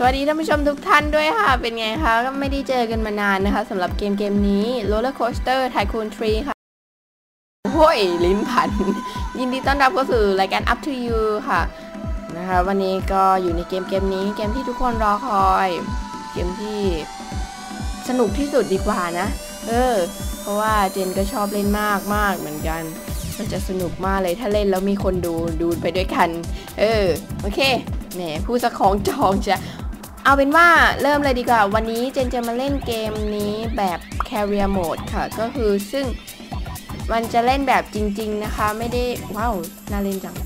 สวัสดีท่านผู้ชมทุกท่านด้วยค่ะ เป็นไงคะ ก็ไม่ได้เจอกันมานานนะคะสำหรับเกมเกมนี้ Roller Coaster Tycoon 3 ค่ะโอ้ย ลิ้นพัน ยินดีต้อนรับเข้าสู่รายการ Up to You ค่ะ นะคะ วันนี้ก็อยู่ในเกมเกมนี้ เกมที่ทุกคนรอคอย เกมที่สนุกที่สุดดีกว่านะ เออ เพราะว่าเจนก็ชอบเล่นมากมากเหมือนกัน มันจะสนุกมากเลยถ้าเล่นแล้วมีคนดูดูไปด้วยกัน เออ โอเคแหมผู้สะคองจองจะ เอาเป็นว่าเริ่มเลยดีกว่า วันนี้เจนจะมาเล่นเกมนี้แบบ Carrier Mode ค่ะ ก็คือซึ่งมันจะเล่นแบบจริง ๆนะคะ ไม่ได้ ว้าว น่าเล่นจัง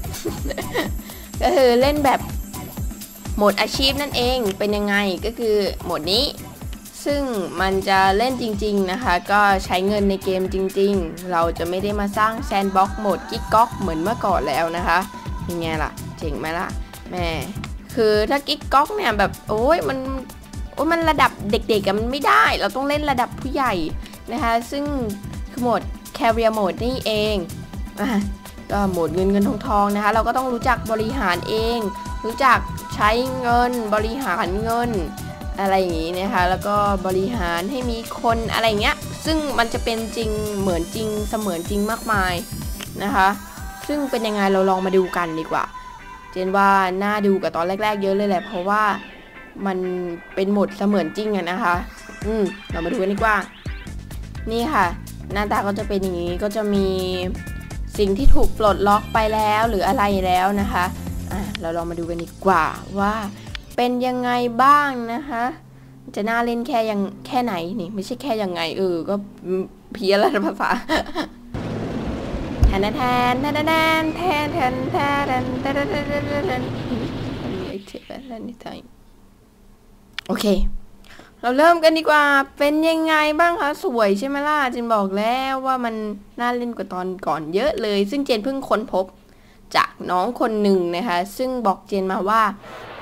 ก็คือเล่นแบบโหมดอาชีพนั่นเองเป็นยังไงก็คือโหมดนี้ ซึ่งมันจะเล่นจริง ๆนะคะ ก็ใช้เงินในเกมจริง ๆ เราจะไม่ได้มาสร้างแซนด์บ็อกซ์โหมดกิ๊กก๊อกเหมือนเมื่อก่อนแล้วนะคะยังไงล่ะ เจ๋งไหมล่ะ แม่ คือถ้ากิ๊กก๊อกเนี่ยแบบโอ้ยมันโอ้ยมันระดับเด็กๆอะมันไม่ได้ เราต้องเล่นระดับผู้ใหญ่นะคะ ซึ่งคือโหมด Carrier Mode นี่เองอะก็โหมดเงินเงินทองทองนะคะ เราก็ต้องรู้จักบริหารเอง รู้จักใช้เงินบริหารเงินอะไรอย่างนี้นะคะ แล้วก็บริหารให้มีคนอะไรเงี้ย ซึ่งมันจะเป็นจริงเหมือนจริงเสมือนจริงมากมายนะคะ ซึ่งเป็นยังไงเราลองมาดูกันดีกว่า เจนว่าน่าดูกับตอนแรก ๆ เยอะเลยแหละ เพราะว่ามันเป็นหมดเสมือนจริงอะนะคะ อืมเรามาดูกันดีกว่า นี่ค่ะ หน้าตาก็จะเป็นอย่างนี้ก็จะมีสิ่งที่ถูกปลดล็อกไปแล้วหรืออะไรแล้วนะคะอะเราลองมาดูกันดีกว่าว่าเป็นยังไงบ้างนะคะ จะน่าเล่นแค่ยังแค่ไหนนี่ ไม่ใช่แค่ยังไงเออก็เพี้ยนล้วภาษา แทนแทนแทนแทนแทนแทนแทนแทนแทนแทนแทนแทนแทนมีไอเทมอะไรนี่ไทยโอเคเราเริ่มกันดีกว่าเป็นยังไงบ้างคะสวยใช่ไหมล่ะเจนบอกแล้วว่ามันแทน่าเล่นกว่าตอนก่อนเยอะเลยซึ่งเจนเพิ่งค้นพบจากน้องคนหนึ่งนะคะซึ่งบอกเจนมาว่า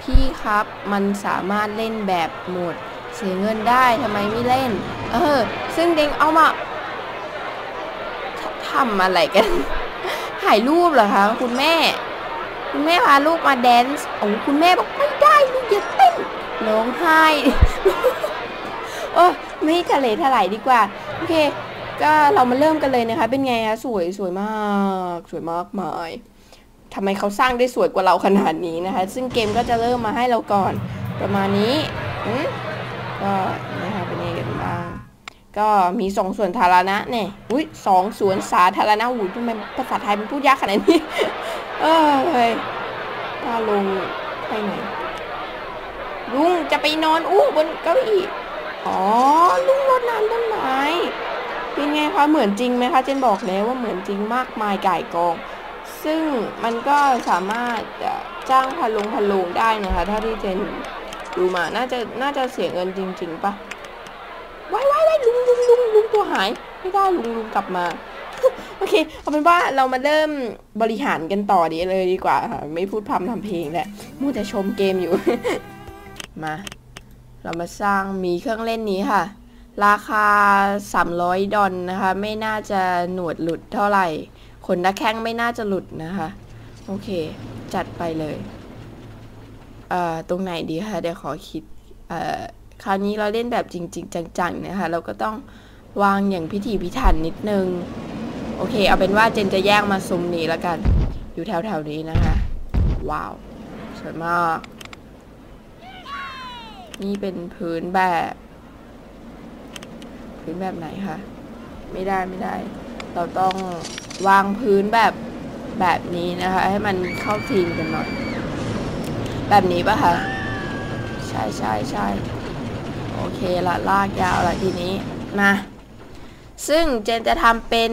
พี่ครับมันสามารถเล่นแบบโหมดเสียเงินได้ทำไมไม่เล่นเออซึ่งเด้งเอามาท ทำอะไรกัน ถ่ายรูปเหรอคะ คุณแม่ คุณแม่พาลูกมาแดนซ์โอ้คุณแม่บอกไม่ได้ลูกอย่าเต้นร้องไห้โอ้ไม่ทะเลถลายดีกว่า โอเค ก็เรามาเริ่มกันเลยนะคะ เป็นไงคะสวยสวยมาก สวยมากมายทำไมเขาสร้างได้สวยกว่าเราขนาดนี้นะคะ ซึ่งเกมก็จะเริ่มมาให้เราก่อน ประมาณนี้อืมก็ ก็มีสองส่วนสาธารณะเนี่ยอุ้ยสองสวนสาธารณะอุ้ยทำไมภาษาไทยมันพูดยากขนาดนี้ เออเฮ้ยตาลงไปไหนลุงจะไปนอนอู้บนเก้าอี้อ๋อลุงรดน้ำต้นไม้เป็นไงคะเหมือนจริงไหมคะเจนบอกแล้วว่าเหมือนจริงมากมายก่ายกอง ซึ่งมันก็สามารถจ้างพาลุงพาลุงได้นะคะ ถ้าที่เจนดูมาน่าจะน่าจะเสียเงินจริง ๆปะ ว้ายว้ายว้ายลุงลุงลุงลุงตัวหาย ไม่ได้ลุงลุงกลับมา โอเค เอาเป็นว่าเรามาเริ่มบริหารกันต่อดีเลยดีกว่าค่ะไม่พูดพร่ำทำเพลงแหละมูแต่ชมเกมอยู่ มา เรามาสร้างมีเครื่องเล่นนี้ค่ะ ราคา 300 ดอลนะคะ ไม่น่าจะหนวดหลุดเท่าไหร่ขนตะแข้งไม่น่าจะหลุดนะคะ โอเค จัดไปเลย เอ่อ ตรงไหนดีคะเดี๋ยวขอคิด เอ่อ คราวนี้เราเล่นแบบจริง ๆ จังๆนะคะ เราก็ต้องวางอย่างพิถีพิถันนิดนึง โอเค เอาเป็นว่าเจนจะแยกมาซุ้มนี้แล้วกัน อยู่แถวๆนี้นะคะ ว้าว สวยมาก นี่เป็นพื้นแบบ พื้นแบบไหนคะ ไม่ได้ไม่ได้ เราต้องวางพื้นแบบแบบนี้นะคะ ให้มันเข้าทีมกันหน่อย แบบนี้ปะคะ ใช่ใช่ใช่ โอเคละลากยาวละทีนี้มาซึ่งเจนจะทำเป็น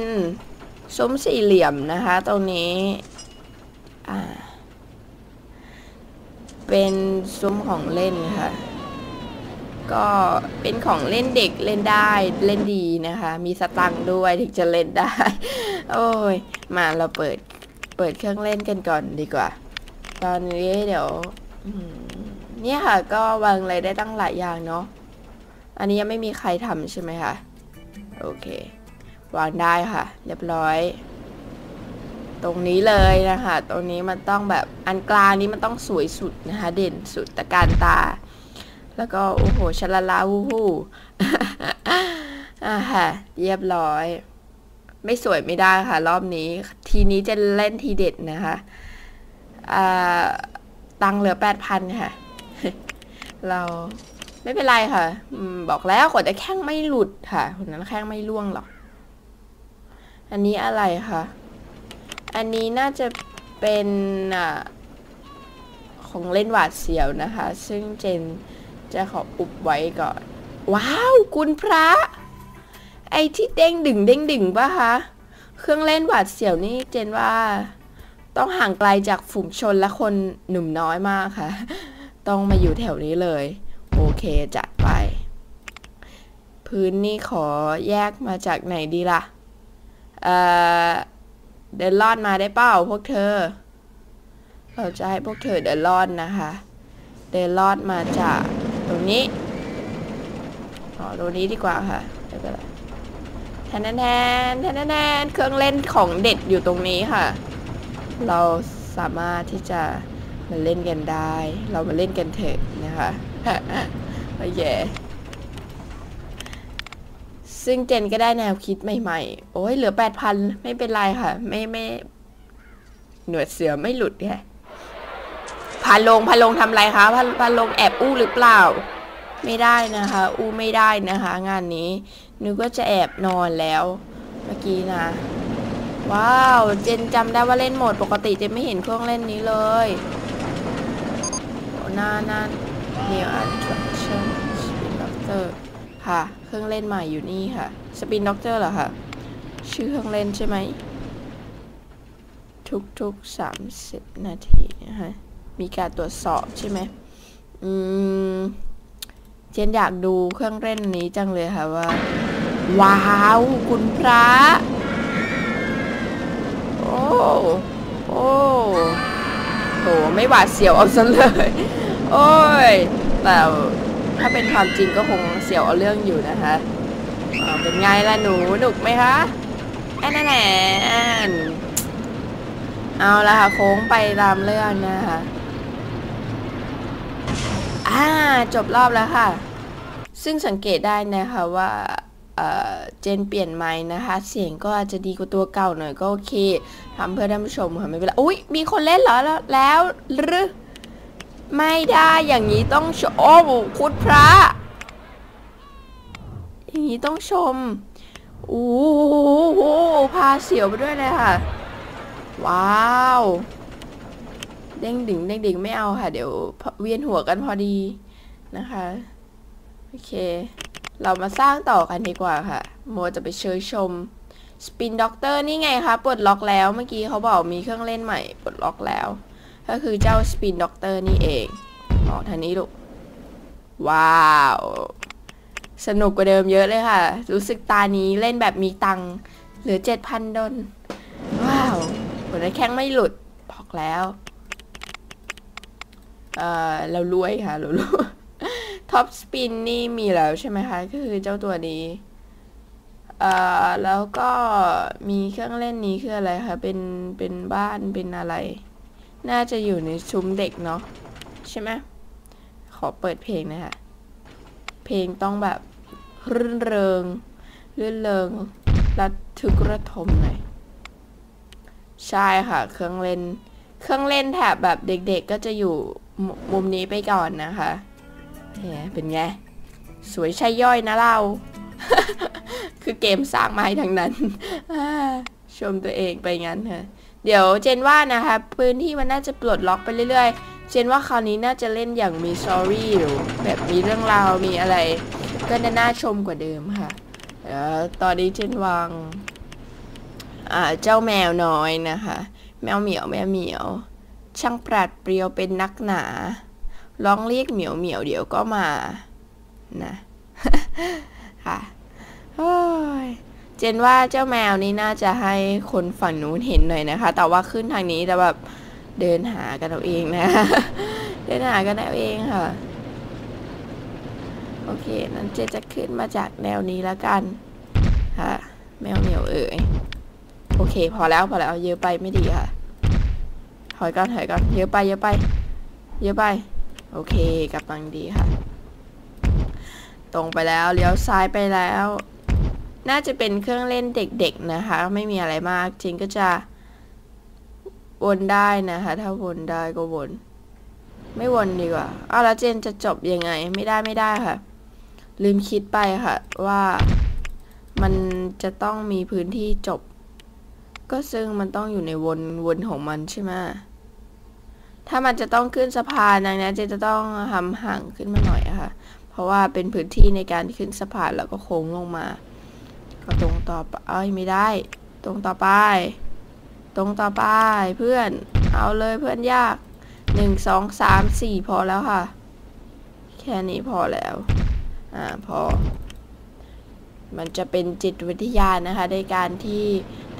ซุ้มสี่เหลี่ยมนะคะ ตรงนี้อ่าเป็นซุ้มของเล่นค่ะ ก็เป็นของเล่นเด็กเล่นได้เล่นดีนะคะ มีสตังค์ด้วยถึงจะเล่นได้ โอ้ย มาเราเปิดเปิดเครื่องเล่นกันก่อนดีกว่า ตอนนี้เดี๋ยวเนี่ยค่ะ ก็วางอะไรได้ตั้งหลายอย่างเนาะ อันนี้ยังไม่มีใครทำใช่ไหมคะโอเค วางได้ค่ะ เรียบร้อย ตรงนี้เลยนะคะ ตรงนี้มันต้องแบบอันกลางนี้มันต้องสวยสุดนะคะ เด่นสุดตะการตา แล้วก็โอ้โหชลาลาวูฮูอ่าฮะเรียบร้อย ไม่สวยไม่ได้ค่ะ รอบนี้ ทีนี้จะเล่นทีเด็ดนะคะอ่าตังเหลือแปดพันค่ะ เรา ไม่เป็นไรค่ะอบอกแล้วขวดจะแข้งไม่หลุดค่ะคนนั้นแข้งไม่ล่วงหรอก อันนี้อะไรคะอันนี้น่าจะเป็นอ่าของเล่นหวาดเสียวนะคะ ซึ่งเจนจะขออุบไว้ก่อน ว้าวคุณพระ ไอ้ที่เด้งดึงเด้งดึงป่ะคะเครื่องเล่นหวาดเสียวนี่เจนว่า ต้องห่างไกลจากฝูงชนและคนหนุ่มน้อยมากค่ะ ต้องมาอยู่แถวนี้เลย โอเคจัดไป พื้นนี่ขอแยกมาจากไหนดีล่ะ เอ่อ เดินลอดมาได้เปล่าพวกเธอ เราจะให้พวกเธอเดินลอดนะคะ เดินลอดมาจากตรงนี้อ๋อตรงนี้ดีกว่าค่ะไม่เป็นไรแทนแทนแทนแทนแทนเครื่องเล่นของเด็ดอยู่ตรงนี้ค่ะ เราสามารถที่จะมาเล่นกันได้ เรามาเล่นกันเถอะนะคะ โอเคซึ่งเจนก็ได้แนวคิดใหม่ๆ โอ้ยเหลือแปดพันไม่เป็นไรค่ะ ไม่ไม่ หนวดเสือไม่หลุดแค่พาลงพาลงทำไรคะพาพาลงแอบอู้หรือเปล่า ไม่ได้นะคะ อู้ไม่ได้นะคะ งานนี้นึกว่าจะแอบนอนแล้วเมื่อกี้นะว้าว เจนจำได้ว่าเล่นโหมดปกติเจนไม่เห็นเครื่องเล่นนี้เลยโอ้หน้าหนา New Attraction Spin Doctor ค่ะ เครื่องเล่นใหม่อยู่นี่ค่ะ Spin Doctor เหรอคะ ชื่อเครื่องเล่นใช่ไหม ทุกๆ 30 นาทีนะคะ มีการตรวจสอบใช่ไหม อืม เจนอยากดูเครื่องเล่นนี้จังเลยค่ะว่า ว้าว คุณพระ โอ้ โอ้โหไม่หวาดเสียวเอาซะเลย โอ้ย แต่ถ้าเป็นความจริงก็คงเสียวเอาเรื่องอยู่นะคะเป็นไงล่ะหนูหนุกไหมคะแอนแอนแอนเอาละค่ะโค้งไปตามเรื่องนะคะอ่าจบรอบแล้วค่ะ ซึ่งสังเกตได้นะคะว่าเจนเปลี่ยนไม้นะคะ เสียงก็อาจจะดีกว่าตัวเก่าหน่อยก็โอเคทำเพื่อท่านผู้ชมค่ะไม่เป็นไรอุ้ยมีคนเล่นเหรอแล้วแล้วหรือ ไม่ได้อย่างนี้ต้องชมโอ้คุณพระ อย่างนี้ต้องชมโอ้โหพาเสียวไปด้วยเลยค่ะ ว้าว เด้งดึงเด้งดึงไม่เอาค่ะ เดี๋ยวเวียนหัวกันพอดีนะคะ โอเค เรามาสร้างต่อกันดีกว่าค่ะ โมจะไปเชยชม Spin Doctor นี่ไงคะปลดล็อกแล้วเมื่อกี้เขาบอกมีเครื่องเล่นใหม่ปลดล็อกแล้ว ก็คือเจ้า Spin Doctor นี่เองอ๋อทางนี้ลูก ว้าว สนุกกว่าเดิมเยอะเลยค่ะ รู้สึกตานี้เล่นแบบมีตังค์เหลือ7,000ดอลว้าวผลแข้งไม่หลุดบอกแล้ว เอ่อเรารวยค่ะเรารวยท็อปสปินนี่มีแล้วใช่ไหมคะก็คือเจ้าตัวนี้เอ่อแล้วก็มีเครื่องเล่นนี้คืออะไรคะเป็นเป็นบ้านเป็นอะไร น่าจะอยู่ในชุมเด็กเนาะใช่ไหมขอเปิดเพลงนะคะเพลงต้องแบบรื่นเริงรื่นเริงระทึกระทมหน่อยใช่ค่ะ เครื่องเล่น เครื่องเล่นแถบแบบเด็กๆก็จะอยู่มุมนี้ไปก่อนนะคะเนี่ยเป็นไง สวยใช่ย่อยนะเรา คือเกมสร้างมาให้ทั้งนั้น ชมตัวเองไปงั้นค่ะ เดี๋ยวเจนว่านะคะพื้นที่มันน่าจะปลดล็อกไปเรื่อยๆ เจนว่าคราวนี้น่าจะเล่นอย่างมีสตอรี่หรือแบบมีเรื่องราวมีอะไร ก็จะน่าชมกว่าเดิมค่ะเดี๋ยวตอนนี้เจนวางอ่าเจ้าแมวน้อยนะคะ แมวเหมียวแมวเหมียว ช่างปราดเปรียวเป็นนักหนาร้องเรียกเหมียวเหมียวเดี๋ยวก็มานะค่ะ เจนว่าเจ้าแมวนี้น่าจะให้คนฝั่งนู้นเห็นหน่อยนะคะ แต่ว่าขึ้นทางนี้แต่แบบเดินหากันเอาเองนะ เดินหากันเอาเองค่ะ โอเค นั้นเจนจะขึ้นมาจากแนวนี้แล้วกันค่ะ แมวเหมียวเอ๋ย โอเค พอแล้วพอแล้วเยอะไปไม่ดีค่ะ ถอยก่อนถอยก่อนเยอะไปเยอะไป เยอะไป โอเคกลับลังดีค่ะ ตรงไปแล้วเลี้ยวซ้ายไปแล้ว น่าจะเป็นเครื่องเล่นเด็กๆนะคะ ไม่มีอะไรมากจริงก็จะวนได้นะคะ ถ้าวนได้ก็วน ไม่วนดีกว่าอ้าวแล้วเจนจะจบยังไง ไม่ได้ไม่ได้ค่ะ ลืมคิดไปค่ะ ว่ามันจะต้องมีพื้นที่จบ ก็ซึ่งมันต้องอยู่ในวนวนของมันใช่ไหมถ้ามันจะต้องขึ้นสะพานดังนั้นเจนจะต้องทำห่างขึ้นมาหน่อยอะค่ะ เพราะว่าเป็นพื้นที่ในการขึ้นสะพานแล้วก็โค้งลงมา ตรงต่อไปเอ้ยไม่ได้ ตรงต่อไป ตรงต่อไปเพื่อน เอาเลยเพื่อนยากหนึ่งสองสามสี่พอแล้วค่ะ แค่นี้พอแล้ว อ่าพอ มันจะเป็นจิตวิทยานะคะ ในการที่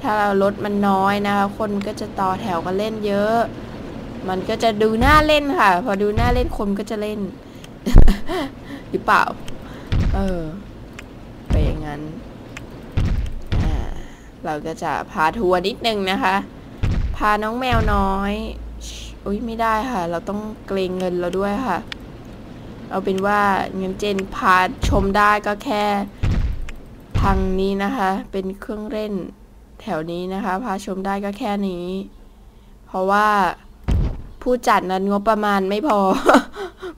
ถ้าเรารถมันน้อยนะคะ คนก็จะต่อแถวกันเล่นเยอะ มันก็จะดูน่าเล่นค่ะ พอดูน่าเล่นคนก็จะเล่น หรือเปล่า เออ ไปอย่างนั้น เราก็จะพาทัวร์นิดนึงนะคะ พาน้องแมวน้อยอุ้ยไม่ได้ค่ะ เราต้องเกรงเงินเราด้วยค่ะ เอาเป็นว่าเงินเจนพาชมได้ก็แค่ทางนี้นะคะ เป็นเครื่องเล่นแถวนี้นะคะ พาชมได้ก็แค่นี้ เพราะว่าผู้จัดนั้นงบประมาณไม่พอ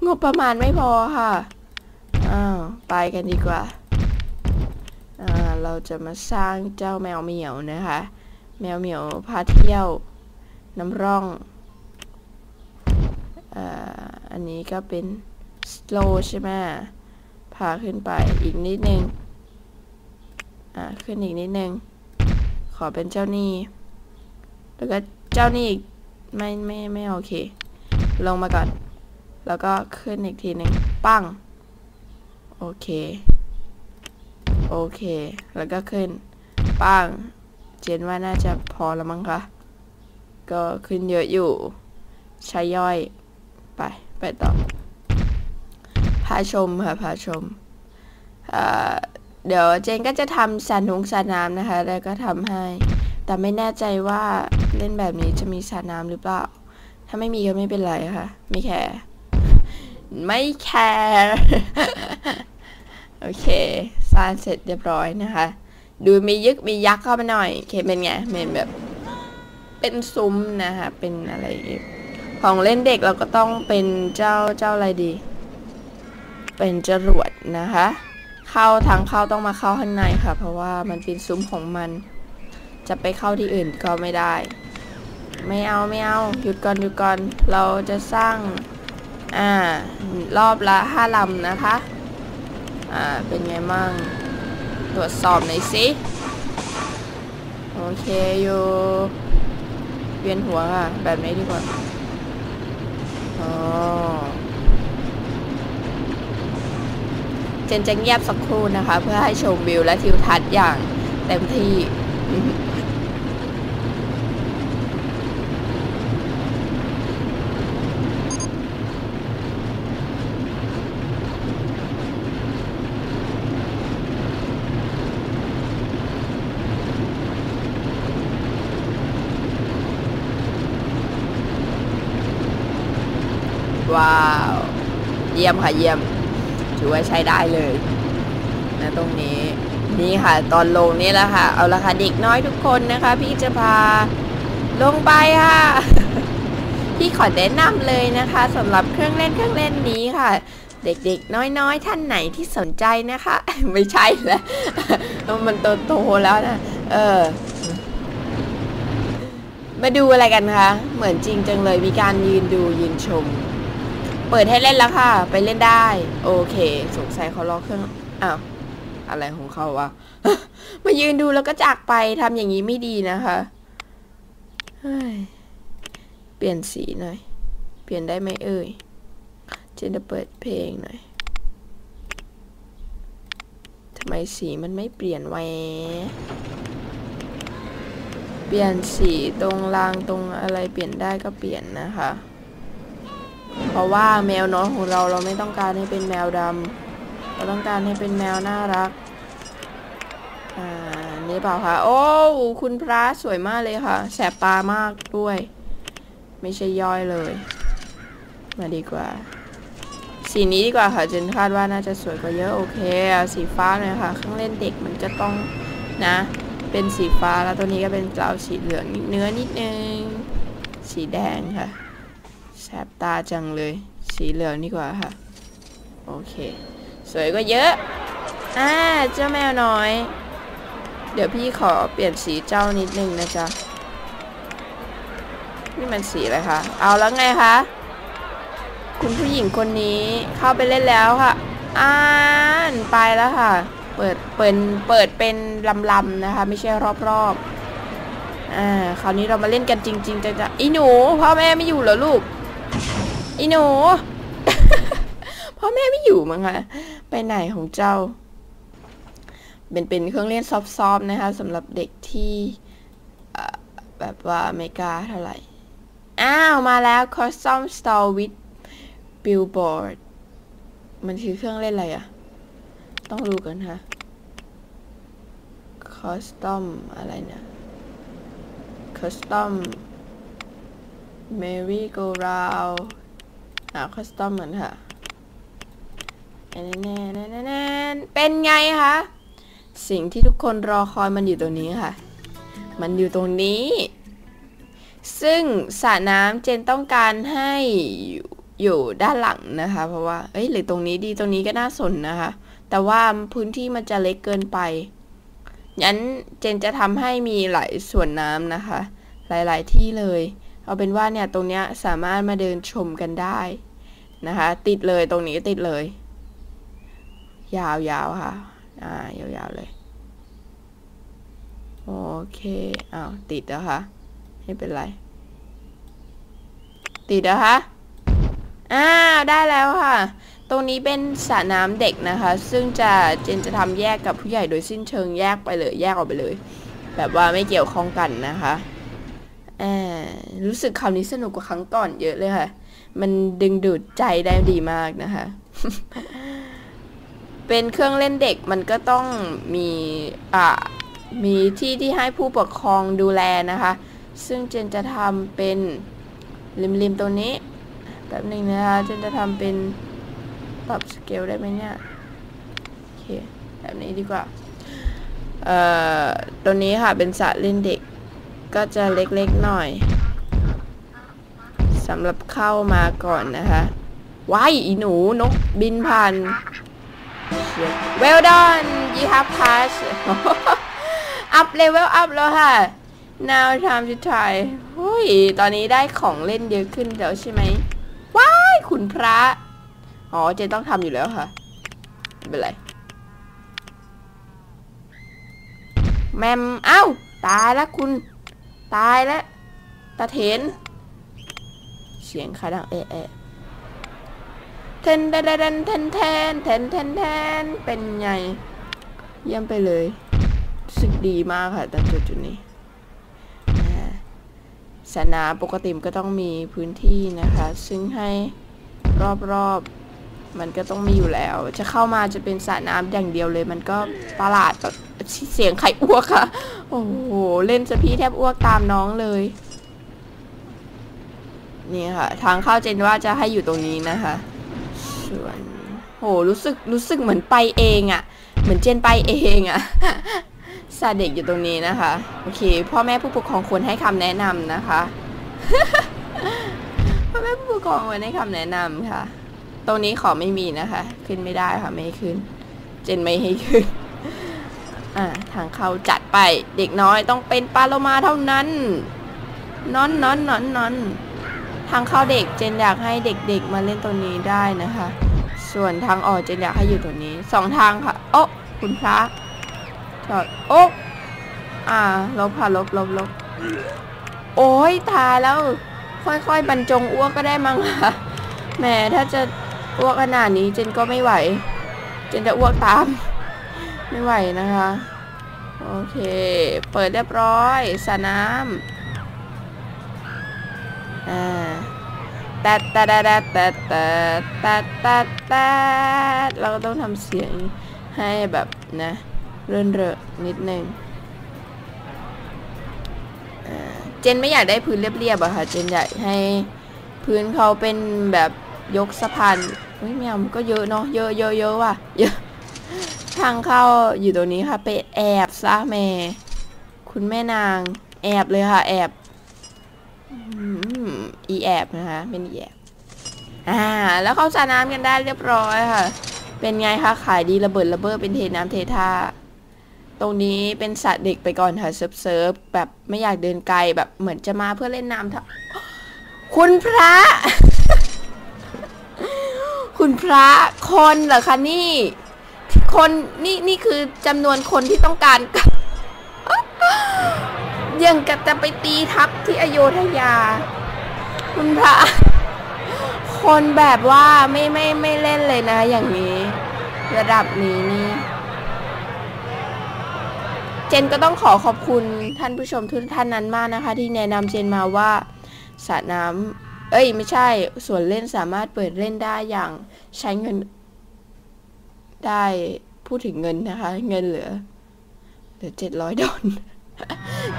งบประมาณไม่พอค่ะอ้าวไปกันดีกว่า เราจะมาสร้างเจ้าแมวเหมียวนะคะ แมวเหมียวพาเที่ยวน้ำร่องอ่าอันนี้ก็เป็น slow ใช่ไหมพาขึ้นไปอีกนิดนึง อ่า ขึ้นอีกนิดนึง ขอเป็นเจ้าหนี้แล้วก็เจ้าหนี้อีก ไม่ไม่ไม่โอเค ลงมาก่อน แล้วก็ขึ้นอีกทีหนึ่งปั้ง โอเค โอเค แล้วก็ขึ้นปังเจนว่าน่าจะพอแล้วมั้งคะ ก็ขึ้นเยอะอยู่ ใช้ย่อย ไป ไปต่อ พาชมค่ะ พาชม เดี๋ยวเจนก็จะทำสระนุงสระน้ำนะคะ แล้วก็ทำให้ แต่ไม่แน่ใจว่าเล่นแบบนี้จะมีสระน้ำหรือเปล่า ถ้าไม่มีก็ไม่เป็นไรค่ะ ไม่แคร์ ไม่แคร์ โอเคสร้างเสร็จเรียบร้อยนะคะ ดูมียึกมียักษ์เข้ามาหน่อยโอเคเป็นไงเป็นแบบ เป็นซุ้มนะคะ เป็นอะไรของเล่นเด็กเราก็ต้องเป็นเจ้าเจ้าอะไรดี เป็นจรวดนะคะ เข้าทางเข้าต้องมาเข้าข้างในค่ะ เพราะว่ามันเป็นซุ้มของมัน จะไปเข้าที่อื่นก็ไม่ได้ ไม่เอาไม่เอาหยุดก่อนหยุดก่อนเราจะสร้างอ่ารอบละห้าลำนะคะ อ่า เป็นไงมั่ง ตรวจสอบหน่อยสิ โอเคอยู่เวียนหัวค่ะ แบบนี้ดีกว่าอ๋อเจนจะเงียบสักครู่นะคะ เพื่อให้ชมวิวและทิวทัศน์อย่างเต็มที่ ว้าว เยี่ยมค่ะเยี่ยม ถือว่าใช้ได้เลยนะตรงนี้นี่ค่ะ ตอนลงนี่แหละค่ะ เอาละค่ะเด็กน้อยทุกคนนะคะ พี่จะพาลงไปค่ะ พี่ขอแนะนำเลยนะคะสำหรับเครื่องเล่นเครื่องเล่นนี้ค่ะ เด็กๆ น้อยๆ ท่านไหนที่สนใจนะคะ ไม่ใช่แล้วมันโตๆแล้วนะเออ มาดูอะไรกันคะเหมือนจริงจังเลยมีการยืนดูยืนชม เปิดให้เล่นแล้วค่ะ ไปเล่นได้ โอเค สงสัยเขาล็อกเครื่องอ้าวอะไรของเขาวะมายืนดูแล้วก็จากไปทำอย่างนี้ไม่ดีนะคะเฮ้ยเปลี่ยนสีหน่อย เปลี่ยนได้ไหมเอ่ยเจนจะเปิดเพลงหน่อยทำไมสีมันไม่เปลี่ยนแหวเปลี่ยนสีตรงรางตรงอะไรเปลี่ยนได้ก็เปลี่ยนนะคะ เพราะว่าแมวน้อยของเราเราไม่ต้องการให้เป็นแมวดำเราต้องการให้เป็นแมวน่ารัก อ่า นี่เปล่าคะ โอ้ คุณพระสวยมากเลยค่ะ แสบตามากด้วย ไม่ใช่ย่อยเลย มาดีกว่า สีนี้ดีกว่าค่ะเจนคาดว่าน่าจะสวยกว่าเยอะ โอเคเอาสีฟ้าเลยค่ะเครื่องเล่นเด็กมันจะต้องนะ เป็นสีฟ้าแล้วตัวนี้ก็เป็นกราวสีเหลืองเนื้อนิดนึง สีแดงค่ะ บตาจังเลย สีเหลืองดีกว่าค่ะ โอเค สวยกว่าเยอะ อ่า เจ้าแมวน้อย เดี๋ยวพี่ขอเปลี่ยนสีเจ้านิดนึงนะจ๊ะ นี่มันสีอะไรคะ เอาแล้วไงคะ คุณผู้หญิงคนนี้เข้าไปเล่นแล้วค่ะ อ่านไปแล้วค่ะ เปิดเปิดเปิดเป็นลำๆนะคะ ไม่ใช่รอบๆอ่า คราวนี้เรามาเล่นกันจริง ๆจังๆอีหนู พ่อแม่ไม่อยู่เหรอลูก อีหนูพ่อแม่ไม่อยู่มั้งคะไปไหนของเจ้า เป็นเป็นเครื่องเล่นซอฟๆนะคะสำหรับเด็กที่แบบว่าไม่กล้าเท่าไหร่ อ้าว มาแล้ว Custom Store with Billboard มันคือเครื่องเล่นอะไรอะต้องรู้กันค่ะ Custom อะไรเนี่ย Custom Merry Go Round อา Custom เหมือนค่ะแน่แน่แน่แน่เป็นไงคะสิ่งที่ทุกคนรอคอยมันอยู่ตรงนี้ค่ะ มันอยู่ตรงนี้ ซึ่งสระน้ำเจนต้องการให้อยู่ด้านหลังนะคะ เพราะว่า เอ้ยหรือตรงนี้ดีตรงนี้ก็น่าสนนะคะ แต่ว่าพื้นที่มันจะเล็กเกินไปงั้นเจนจะทำให้มีหลายส่วนน้ำนะคะ หลาย ๆ ที่เลย เอาเป็นว่าเนี่ยตรงเนี้ยสามารถมาเดินชมกันได้นะคะ ติดเลยตรงนี้ติดเลย ยาวๆค่ะ อ่ายาวๆเลย โอเคอ้าวติดแล้วคะไม่เป็นไร ติดแล้วคะอ้าได้แล้วค่ะ ตรงนี้เป็นสระน้ำเด็กนะคะ ซึ่งจะเจนจะทำแยกกับผู้ใหญ่โดยสิ้นเชิงแยกไปเลย แยกออกไปเลย แบบว่าไม่เกี่ยวข้องกันนะคะ รู้สึกคราวนี้สนุกกว่าครั้งก่อนเยอะเลยค่ะ มันดึงดูดใจได้ดีมากนะคะ เป็นเครื่องเล่นเด็กมันก็ต้องมีอ่ามีที่ที่ให้ผู้ปกครองดูแลนะคะ ซึ่งเจนจะทำเป็นริมๆตรงนี้แบบหนึ่งนะคะเจนจะทำเป็นปรับสเกลได้ไหมเนี่ยโอเคแบบนี้ดีกว่า เอ่อตัวนี้ค่ะเป็นสระเล่นเด็ก ก็จะเล็กๆหน่อยสำหรับเข้ามาก่อนนะคะว้ายอีหนูนกบินผ่าน well done you have passed up level up แล้วค่ะ now time to try เฮ้ยตอนนี้ได้ของเล่นเยอะขึ้นแล้วใช่ไหมว้ายคุณพระ อ๋อ เจนต้องทำอยู่แล้วค่ะ ไม่เป็นไร แมม เอ้า ตายแล้วคุณ ตายแล้วตาเทนเสียงใครดังเอะเอะเทนเทนเทนเทนเทนเทนเทนเทนเป็นไง เยี่ยมไปเลยสึกดีมากค่ะตอนจุดจุดนี้สนาปกติก็ต้องมีพื้นที่นะคะ ซึ่งให้รอบๆมันก็ต้องมีอยู่แล้ว จะเข้ามาจะเป็นสระน้ำอย่างเดียวเลย มันก็ประหลาดแบบ เสียงไข่อ้วกค่ะ โอ้โห เล่นสะพี่แทบอ้วกตามน้องเลย นี่ค่ะ ทางเข้าเจนว่าจะให้อยู่ตรงนี้นะคะส่วนโห รู้สึก รู้สึกเหมือนไปเองอะ่ะ เหมือนเจนไปเองอะ่ะสาเด็กอยู่ตรงนี้นะคะ โอเค พ่อแม่ผู้ปกครองควรให้คำแนะนำนะคะ พ่อแม่ผู้ปกครองควรให้คำแนะนำค่ะ ตรงนี้ขอไม่มีนะคะ ขึ้นไม่ได้ค่ะ ไม่ขึ้น เจนไม่ให้ขึ้น อ่าทางเข้าจัดไปเด็กน้อยต้องเป็นปลาโลมาเท่านั้นนอนนอนนอนนอนทางเข้าเด็กเจนอยากให้เด็กๆมาเล่นตรงนี้ได้นะคะ ส่วนทางออกเจนอยากให้อยู่ตรงนี้สองทางค่ะ โอ้คุณพระจอดโอ้อ่าลบค่ะลบลบลบโอ้ยตายแล้ว ค่อยๆบรรจงอ้วกก็ได้มั้งค่ะแหมถ้าจะอ้วกขนาดนี้เจนก็ไม่ไหว เจนจะอ้วกตาม ไม่ไหวนะคะ โอเค เปิดเรียบร้อยสระน้ำอ่าตัดตัดตัดตัดตัดตัดตัดเราก็ต้องทำเสียงให้แบบนะเรื่นเรอนิดนึงเจนไม่อยากได้พื้นเรียบๆอะค่ะ เจนอยากให้พื้นเขาเป็นแบบยกสะพานเฮ้ยแมวมันก็เยอะเนาะเยอะเยอะเยอะว่ะเยอะ ทางเข้าอยู่ตรงนี้ค่ะ ไปแอบซะแม่ คุณแม่นาง แอบเลยค่ะ แอบอีแอบนะคะเป็นอีแอบอ่า แล้วเข้าสระน้ำกันได้เรียบร้อยค่ะ เป็นไงคะขายดีระเบิดระเบ้อเป็นเทน้ำเทท่าตรงนี้เป็นสระเด็กไปก่อนค่ะเซิร์ฟเซิร์ฟแบบไม่อยากเดินไกลแบบเหมือนจะมาเพื่อเล่นน้ำท่าคุณพระ คุณพระคนเหรอคะนี่ คนนี่นี่คือจำนวนคนที่ต้องการยังกับจะไปตีทัพที่อโยธยา คุณพระคนแบบว่าไม่ไม่ไม่เล่นเลยนะ อย่างนี้ ระดับนี้นี่ เจนก็ต้องขอขอบคุณท่านผู้ชมทุกท่านนั้นมากนะคะ ที่แนะนำเจนมาว่าสระน้ำเอ้ย ไม่ใช่ส่วนเล่นสามารถเปิดเล่นได้อย่างใช้เงิน ได้พูดถึงเงินนะคะ เงินเหลือเหลือเจ็ดร้อยดอล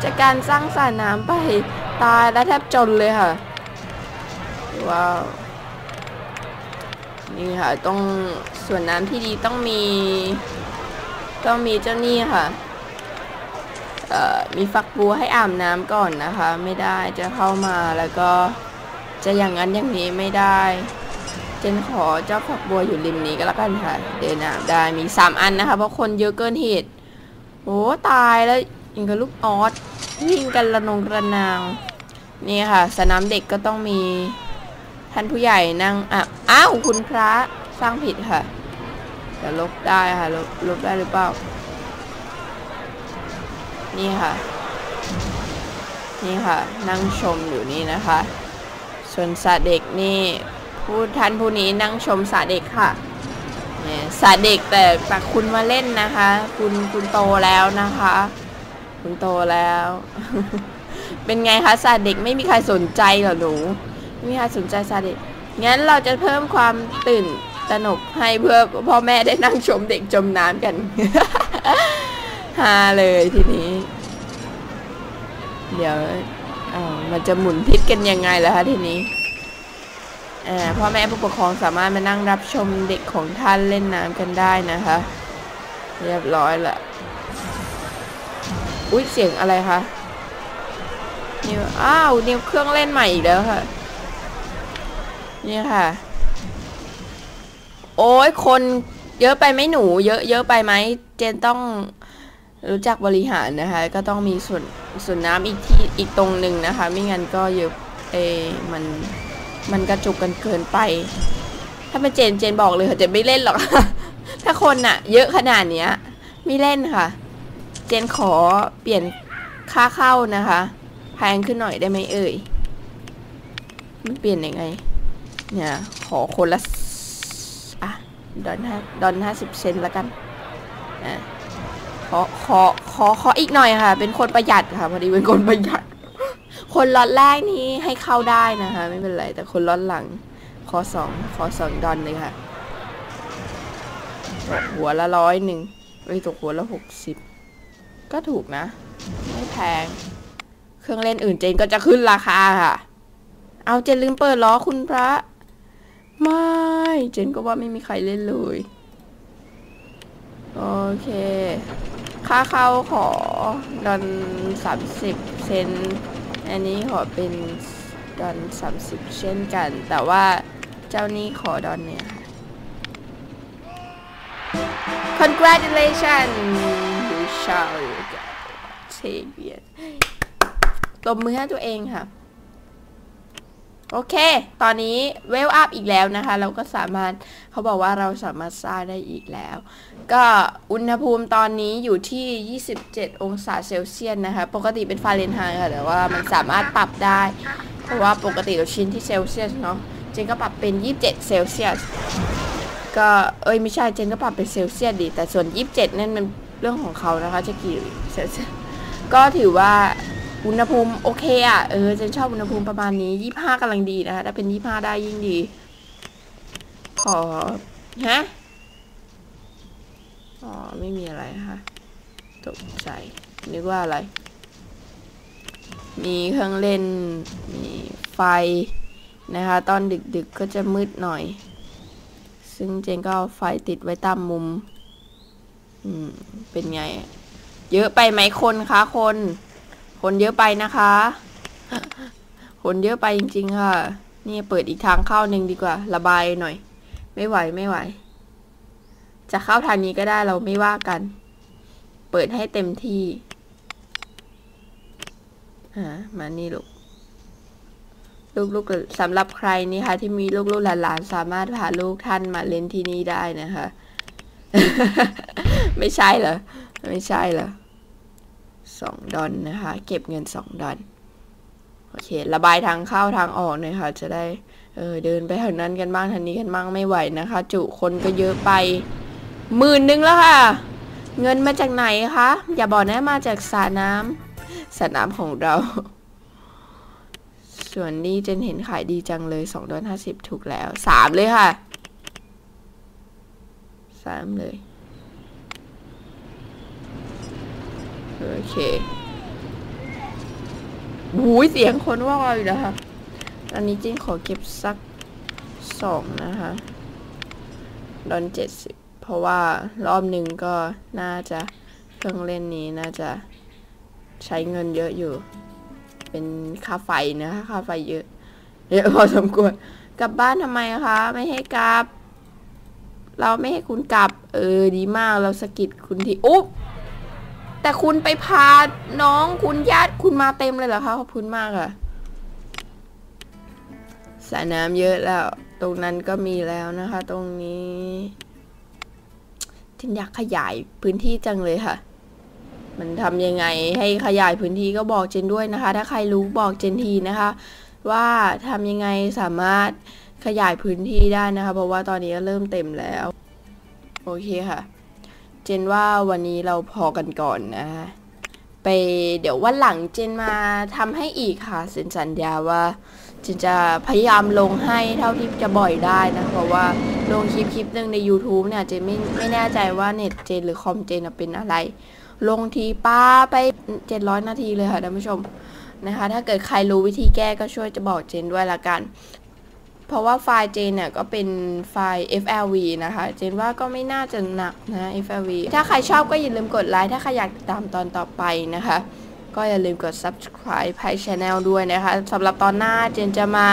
จากการสร้างสระน้ำไปตายแล้วแทบจนเลยค่ะ ว้าว นี่ค่ะ ต้องส่วนน้ำที่ดีต้องมี ต้องมีเจ้านี่ค่ะเอ่อมีฝักบัวให้อาบน้ำก่อนนะคะ ไม่ได้จะเข้ามาแล้วก็จะอย่างนั้นอย่างนี้ไม่ได้ เจนขอเจ้าฝักบัวอยู่ริมนี้ก็แล้วกันค่ะ เดินน้ำได้มีสามอันนะคะ เพราะคนเยอะเกินเหตุโอ้ตายแล้วยิงกับลูกออสวิ่งกันระนงระนางนี่ค่ะ สนามเด็กก็ต้องมีท่านผู้ใหญ่นั่งอะอ้าวคุณพระสร้างผิดค่ะจะลบได้ค่ะลบลบได้หรือเปล่า นี่ค่ะ นี่ค่ะ นั่งชมอยู่นี่นะคะส่วนสระเด็กนี่ ผู้ท่านผู้นี้นั่งชมสระเด็กค่ะสระเด็กแต่แต่คุณมาเล่นนะคะ คุณคุณโตแล้วนะคะ คุณโตแล้ว เป็นไงคะสระเด็กไม่มีใครสนใจเหรอหนูไม่มีใครสนใจสระเด็กงั้นเราจะเพิ่มความตื่นตระหนกให้เพื่อพ่อแม่ได้นั่งชมเด็กจมน้ำกันฮาเลยทีนี้ เดี๋ยวมันจะหมุนทิศกันยังไงล่ะคะทีนี้ พ่อแม่ผู้ปกครองสามารถมานั่งรับชมเด็กของท่านเล่นน้ำกันได้นะคะ เรียบร้อยละอุ้ยเสียงอะไรคะนิวอ้าวนิวเครื่องเล่นใหม่อีกแล้วค่ะ นี่ค่ะ โอ้ยคนเยอะไปไหมหนู เยอะเยอะไปไหมเจนต้องรู้จักบริหารนะคะ ก็ต้องมีส่วนส่วนน้ำอีกที่อีกตรงหนึ่งนะคะ ไม่งั้นก็เยอะเอมัน มันกระจุกกันเกินไป ถ้าเป็นเจนเจนบอกเลยค่ะเจนไม่เล่นหรอก ถ้าคนอะเยอะขนาดเนี้ย ไม่เล่นค่ะ เจนขอเปลี่ยนค่าเข้านะคะ แพงขึ้นหน่อยได้ไหมเอ่ย มันเปลี่ยนยังไง เนี่ย ขอคนละอะดอนห้าดอนห้าสิบเซนละกันอะขอขอขอขออีกหน่อยค่ะ เป็นคนประหยัดค่ะพอดีเป็นคนประหยัด คนล็อตแรกนี้ให้เข้าได้นะคะ ไม่เป็นไร แต่คนล็อตหลังขอสองขอสองดอนเลยค่ะตกหัวละร้อยหนึ่งเอ้ยตกหัวละหกสิบก็ถูกนะ ไม่แพง เครื่องเล่นอื่นเจนก็จะขึ้นราคาค่ะ เอาเจนลืมเปิดล้อคุณพระ ไม่ เจนก็ว่าไม่มีใครเล่นเลย โอเค ค่าเข้าขอดอนสามสิบเซน อันนี้ขอเป็นดอนสามสิบเช่นกัน แต่ว่าเจ้านี้ขอดอนเนี่ยค่ะ congratulations you shall take it ตบมือให้ตัวเองค่ะ โอเค ตอนนี้เวลอัพอีกแล้วนะคะ เราก็สามารถเขาบอกว่าเราสามารถสร้างได้อีกแล้ว ก็อุณหภูมิตอนนี้อยู่ที่ 27 องศาเซลเซียสนะคะ ปกติเป็นฟาเรนไฮต์ค่ะ แต่ว่ามันสามารถปรับได้ เพราะว่าปกติเราชินที่เซลเซียสเนาะ เจนก็ปรับเป็น 27 เซลเซียส ก็เอ้ยไม่ใช่ เจนก็ปรับเป็นเซลเซียสดี แต่ส่วน 27 นั่นมันเรื่องของเขานะคะ จะกี่เซลเซียส ก็ถือว่า อุณหภูมิโอเคอะ เออเจนชอบอุณหภูมิประมาณนี้25กำลังดีนะคะถ้าเป็น25ได้ยิ่งดี ขอ ฮะ อ๋อ ไม่มีอะไรค่ะตกใจ นึกว่าอะไร มีเครื่องเล่น มีไฟนะคะ ตอนดึกๆกก็จะมืดหน่อย ซึ่งเจนก็เอาไฟติดไว้ตามมุม อืม เป็นไง เยอะไปไหมคนคะคน คนเยอะไปนะคะ คนเยอะไปจริง ๆ ค่ะ นี่เปิดอีกทางเข้าหนึ่งดีกว่า ระบายหน่อย ไม่ไหวไม่ไหว จะเข้าทางนี้ก็ได้เราไม่ว่ากัน เปิดให้เต็มที่อ่ามานี่ลูกลูกๆสำหรับใครนี่ค่ะที่มีลูกๆหลานๆสามารถพาลูกท่านมาเล่นที่นี่ได้นะคะ ไม่ใช่เหรอ ไม่ใช่เหรอ สองดอนนะคะ เก็บเงินสองดอนโอเค ระบายทางเข้าทางออกหน่อยค่ะ จะได้เออเดินไปทางนั้นกันบ้างทางนี้กันบ้างไม่ไหวนะคะ จุคนก็เยอะไปหมื่นหนึ่งแล้วค่ะ เงินมาจากไหนคะอย่าบอกนะมาจากสระน้ำสระน้ำของเรา ส่วนนี้เจนเห็นขายดีจังเลยสองดอลห้าสิบถูกแล้วสามเลยค่ะสามเลย โอเคหูยเสียงคนว่าอยู่นะคะอันนี้จริงขอเก็บสักสองนะคะดอนเจ็ดสิบเพราะว่ารอบหนึ่งก็น่าจะเครื่องเล่นนี้น่าจะใช้เงินเยอะอยู่ เป็นค่าไฟนะคะค่าไฟเยอะเยอะพอสมควรกลับบ้านทำไมคะ ไม่ให้กลับ เราไม่ให้คุณกลับ เออดีมากเราสกิดคุณทีอุ๊บ แต่คุณไปพาน้องคุณญาติคุณมาเต็มเลยเหรอคะขอบคุณมากอะสระน้ำเยอะแล้ว ตรงนั้นก็มีแล้วนะคะ ตรงนี้ฉันอยากขยายพื้นที่จังเลยค่ะ มันทำยังไงให้ขยายพื้นที่ก็บอกเจนด้วยนะคะ ถ้าใครรู้บอกเจนทีนะคะ ว่าทำยังไงสามารถขยายพื้นที่ได้นะคะ เพราะว่าตอนนี้ก็เริ่มเต็มแล้ว โอเคค่ะ จนว่าวันนี้เราพอกันก่อนนะคะไปเดี๋ยววันหลังเจนมาทำให้อีกค่ะเซ็นสัญญาว่าเจนจะพยายามลงให้เท่าที่จะบ่อยได้นะ เพราะว่าลงคลิปคลิปหนึ่งใน YouTube เนี่ยเจนไม่ไม่แน่ใจว่าเน็ตเจนหรือคอมเจนเป็นอะไร ลงทีป้าไป700นาทีเลยค่ะท่านผู้ชมนะคะ ถ้าเกิดใครรู้วิธีแก้ก็ช่วยจะบอกเจนด้วยละกัน เพราะว่าไฟล์เจนเนี่ยก็เป็นไฟล์ FLV นะคะ เจนว่าก็ไม่น่าจะหนักนะ FLV ถ้าใครชอบก็อย่าลืมกดไลค์ ถ้าใครอยากติดตามตอนต่อไปนะคะ ก็อย่าลืมกด subscribe ให้ channel ด้วยนะคะสำหรับตอนหน้าเจนจะมา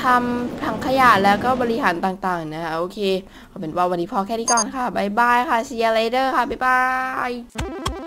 ทำถังขยะแล้วก็บริหารต่างๆนะคะ โอเค เอาเป็นว่าวันนี้พอแค่นี้ก่อนค่ะ บ๊ายบายค่ะ see you later ค่ะ บ๊ายบาย